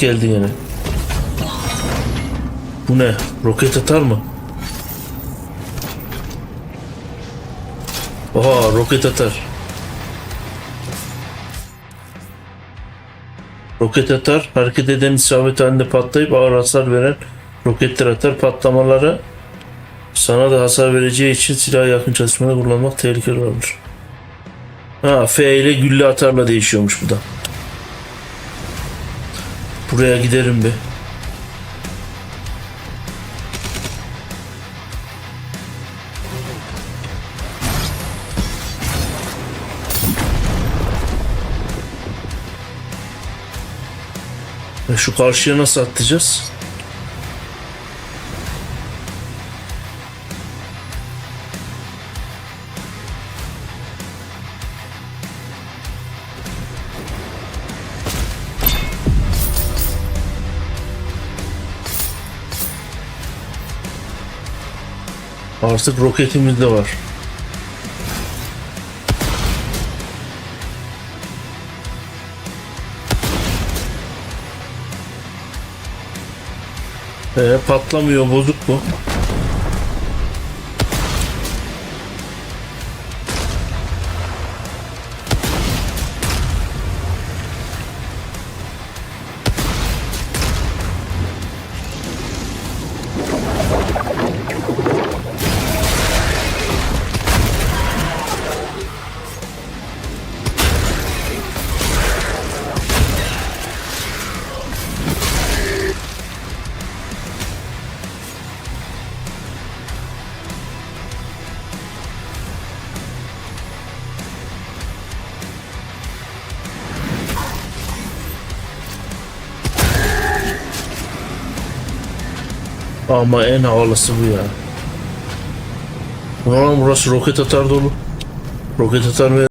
geldi yine. Bu ne? Roket atar mı? Oha roket atar. Roket atar, hareket eden isabet halinde patlayıp ağır hasar veren roketler atar. Patlamaları sana da hasar vereceği için silah yakın çalışmada kullanmak tehlikeli olabilir. Ha, F ile gülle atarla değişiyormuş bu da. Buraya giderim bir. Şu karşıya nasıl atlayacağız? Artık roketimiz de var. Ee, patlamıyor bozuk bu. Ama en havalısı bu ya. Ulan burası roket atar dolu. Roket atar ve